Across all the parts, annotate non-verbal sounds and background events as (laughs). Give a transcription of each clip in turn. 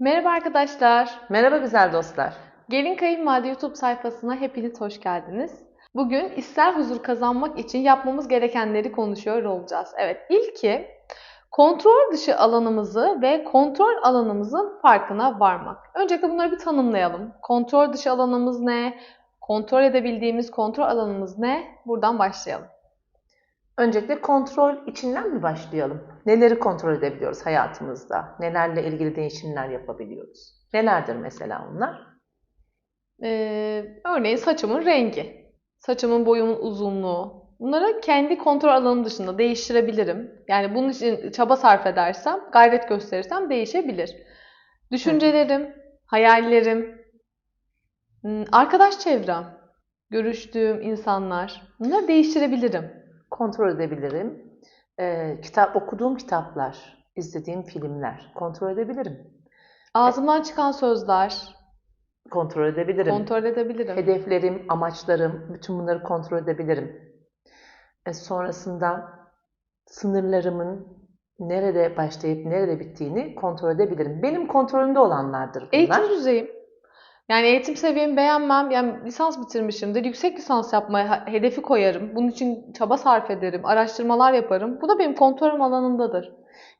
Merhaba arkadaşlar. Merhaba güzel dostlar. Gelin Kayınvalide YouTube sayfasına hepiniz hoş geldiniz. Bugün ister huzur kazanmak için yapmamız gerekenleri konuşuyor olacağız. Evet, ilki kontrol dışı alanımızı ve kontrol alanımızın farkına varmak. Öncelikle bunları bir tanımlayalım. Kontrol dışı alanımız ne? Kontrol edebildiğimiz kontrol alanımız ne? Buradan başlayalım. Öncelikle kontrol içinden mi başlayalım? Neleri kontrol edebiliyoruz hayatımızda? Nelerle ilgili değişimler yapabiliyoruz? Nelerdir mesela onlar? Ee, örneğin saçımın rengi, saçımın boyumun uzunluğu. Bunları kendi kontrol alanım dışında değiştirebilirim. Yani bunun için çaba sarf edersem, gayret gösterirsem değişebilir. Düşüncelerim, hayallerim, hmm, arkadaş çevrem, görüştüğüm insanlar. Bunları değiştirebilirim. Kontrol edebilirim. Ee, kitap okuduğum kitaplar, izlediğim filmler kontrol edebilirim. Ağzımdan çıkan sözler, Kontrol edebilirim. kontrol edebilirim. Hedeflerim, amaçlarım, bütün bunları kontrol edebilirim. E, sonrasında sınırlarımın nerede başlayıp nerede bittiğini kontrol edebilirim. Benim kontrolümde olanlardır bunlar. Eğitim düzeyim. Yani eğitim seviyemi beğenmem. Yani lisans bitirmişimdir. Yüksek lisans yapmaya hedefi koyarım. Bunun için çaba sarf ederim. Araştırmalar yaparım. Bu da benim kontrolüm alanındadır.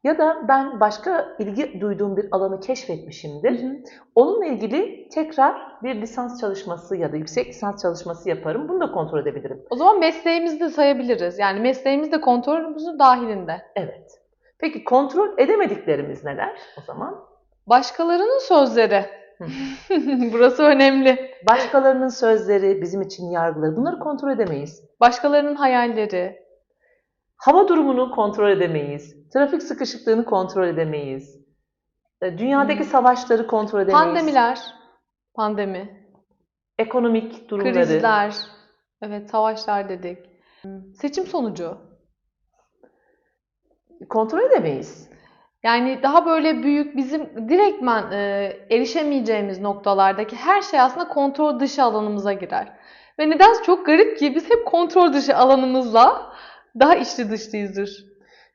Ya da ben başka ilgi duyduğum bir alanı keşfetmişimdir. Hı hı. Onunla ilgili tekrar bir lisans çalışması ya da yüksek lisans çalışması yaparım. Bunu da kontrol edebilirim. O zaman mesleğimizi de sayabiliriz. Yani mesleğimiz de kontrolümüzün dahilinde. Evet. Peki kontrol edemediklerimiz neler o zaman? Başkalarının sözleri. (laughs) Burası önemli. Başkalarının sözleri, bizim için yargıları bunları kontrol edemeyiz. Başkalarının hayalleri. Hava durumunu kontrol edemeyiz. Trafik sıkışıklığını kontrol edemeyiz. E, Dünyadaki savaşları kontrol edemeyiz. Pandemiler. Pandemi. Ekonomik durumları. Krizler. Evet, savaşlar dedik. Seçim sonucu. Kontrol edemeyiz. Yani daha böyle büyük bizim direktmen e, erişemeyeceğimiz noktalardaki her şey aslında kontrol dışı alanımıza girer. Ve neden çok garip ki biz hep kontrol dışı alanımızla daha içli dışlıyızdır.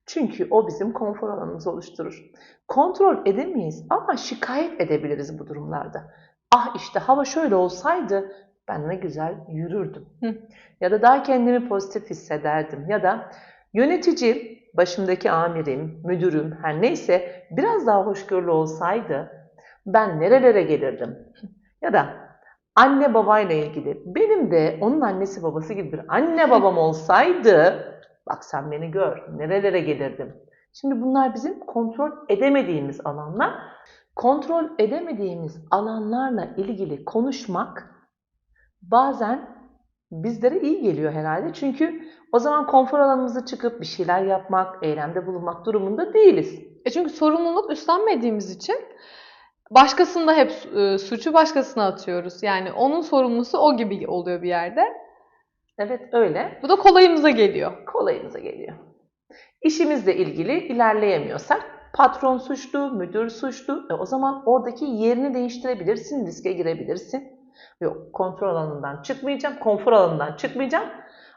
Çünkü o bizim konfor alanımızı oluşturur. Kontrol edemeyiz ama şikayet edebiliriz bu durumlarda. Ah işte hava şöyle olsaydı ben ne güzel yürürdüm. Hı. Ya da daha kendimi pozitif hissederdim. Ya da yönetici, başımdaki amirim, müdürüm her neyse biraz daha hoşgörülü olsaydı ben nerelere gelirdim? Ya da anne babayla ilgili benim de onun annesi babası gibi bir anne babam olsaydı bak sen beni gör nerelere gelirdim. Şimdi bunlar bizim kontrol edemediğimiz alanlar. Kontrol edemediğimiz alanlarla ilgili konuşmak bazen bizlere iyi geliyor herhalde. Çünkü o zaman konfor alanımıza çıkıp bir şeyler yapmak, eylemde bulunmak durumunda değiliz. E çünkü sorumluluk üstlenmediğimiz için başkasında hep e, suçu başkasına atıyoruz. Yani onun sorumlusu o gibi oluyor bir yerde. Evet öyle. Bu da kolayımıza geliyor. Kolayımıza geliyor. İşimizle ilgili ilerleyemiyorsak patron suçlu, müdür suçlu. E o zaman oradaki yerini değiştirebilirsin, riske girebilirsin. Yok kontrol alanından çıkmayacağım, konfor alanından çıkmayacağım.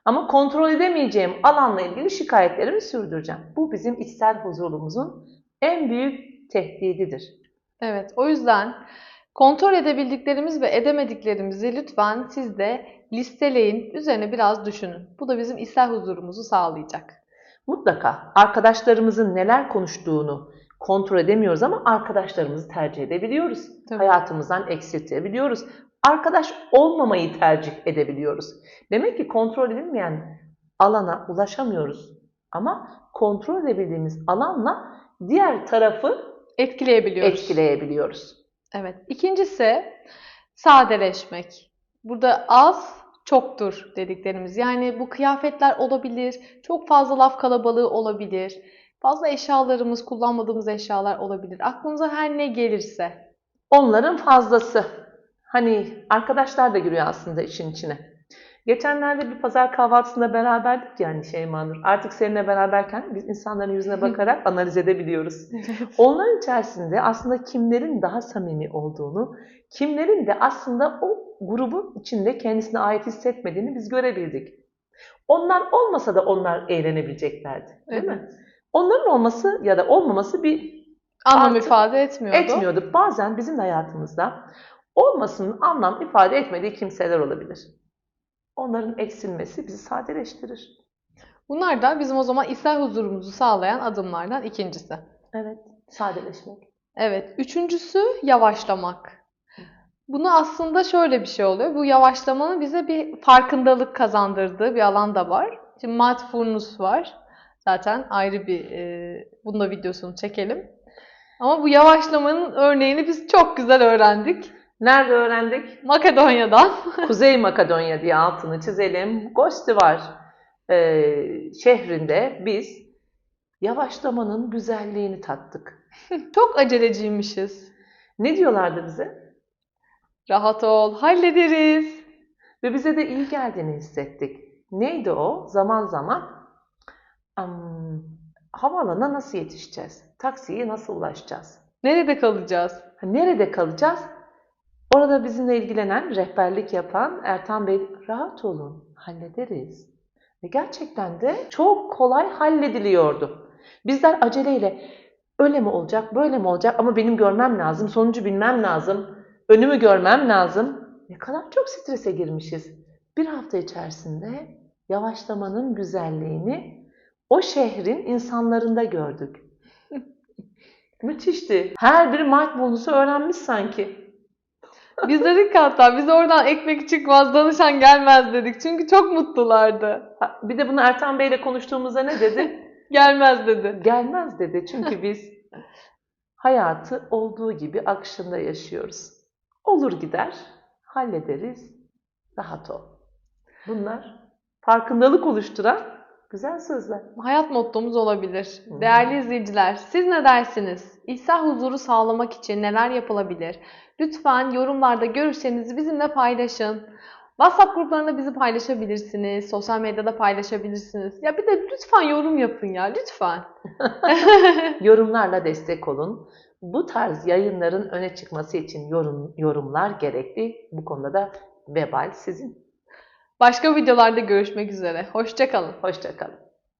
Ama kontrol edemeyeceğim alanla ilgili şikayetlerimi sürdüreceğim. Bu bizim içsel huzurumuzun en büyük tehdididir. Evet, o yüzden kontrol edebildiklerimiz ve edemediklerimizi lütfen siz de listeleyin, üzerine biraz düşünün. Bu da bizim içsel huzurumuzu sağlayacak. Mutlaka arkadaşlarımızın neler konuştuğunu kontrol edemiyoruz ama arkadaşlarımızı tercih edebiliyoruz. Tabii. Hayatımızdan eksiltebiliyoruz. Arkadaş olmamayı tercih edebiliyoruz. Demek ki kontrol edilmeyen alana ulaşamıyoruz. Ama kontrol edebildiğimiz alanla diğer tarafı Etkileyebiliyoruz. etkileyebiliyoruz. Evet. İkincisi sadeleşmek. Burada az çoktur dediklerimiz. Yani bu kıyafetler olabilir, çok fazla laf kalabalığı olabilir, fazla eşyalarımız, kullanmadığımız eşyalar olabilir. Aklımıza her ne gelirse. Onların fazlası. Hani arkadaşlar da giriyor aslında işin içine. Geçenlerde bir pazar kahvaltısında beraberdik yani Şeyma Nur. Artık seninle beraberken biz insanların yüzüne bakarak analiz edebiliyoruz. (laughs) Onların içerisinde aslında kimlerin daha samimi olduğunu, kimlerin de aslında o grubun içinde kendisine ait hissetmediğini biz görebildik. Onlar olmasa da onlar eğlenebileceklerdi. Değil mi? Evet. Onların olması ya da olmaması bir Anlam ifade etmiyordu. etmiyordu. Bazen bizim hayatımızda olmasının anlam ifade etmediği kimseler olabilir. Onların eksilmesi bizi sadeleştirir. Bunlar da bizim o zaman içsel huzurumuzu sağlayan adımlardan ikincisi. Evet, sadeleşmek. Evet, üçüncüsü yavaşlamak. Bunu aslında şöyle bir şey oluyor. Bu yavaşlamanın bize bir farkındalık kazandırdığı bir alan da var. Şimdi mindfulness var. Zaten ayrı bir, e, bunun da videosunu çekelim. Ama bu yavaşlamanın örneğini biz çok güzel öğrendik. Nerede öğrendik? Makedonya'dan. (laughs) Kuzey Makedonya diye altını çizelim. Gostivar eee, şehrinde biz yavaşlamanın güzelliğini tattık. (laughs) Çok aceleciymişiz. Ne diyorlardı bize? Rahat ol, hallederiz. Ve bize de iyi geldiğini hissettik. Neydi o? Zaman zaman "Am, havaalanına nasıl yetişeceğiz? Taksiye nasıl ulaşacağız? Nerede kalacağız? Nerede kalacağız? Orada bizimle ilgilenen, rehberlik yapan Ertan Bey, rahat olun, hallederiz. Ve gerçekten de çok kolay hallediliyordu. Bizler aceleyle öyle mi olacak, böyle mi olacak ama benim görmem lazım, sonucu bilmem lazım, önümü görmem lazım. Ne kadar çok strese girmişiz. Bir hafta içerisinde yavaşlamanın güzelliğini o şehrin insanlarında gördük. (laughs) Müthişti. Her biri mindfulness'ı öğrenmiş sanki. Biz dedik ki hatta biz oradan ekmek çıkmaz, danışan gelmez dedik. Çünkü çok mutlulardı. Ha, Bir de bunu Ertan Bey'le konuştuğumuzda ne dedi? (laughs) Gelmez dedi. Gelmez dedi. Çünkü biz hayatı olduğu gibi akışında yaşıyoruz. Olur gider, hallederiz, rahat ol. Bunlar farkındalık oluşturan güzel sözler. Hayat mottomuz olabilir. Hı. Değerli izleyiciler, siz ne dersiniz? İçsel huzuru sağlamak için neler yapılabilir? Lütfen yorumlarda görüşlerinizi bizimle paylaşın. WhatsApp gruplarında bizi paylaşabilirsiniz. Sosyal medyada paylaşabilirsiniz. Ya bir de lütfen yorum yapın ya, lütfen. (laughs) (laughs) Yorumlarla destek olun. Bu tarz yayınların öne çıkması için yorum, yorumlar gerekli. Bu konuda da vebal sizin. Başka videolarda görüşmek üzere. Hoşça kalın. Hoşçakalın.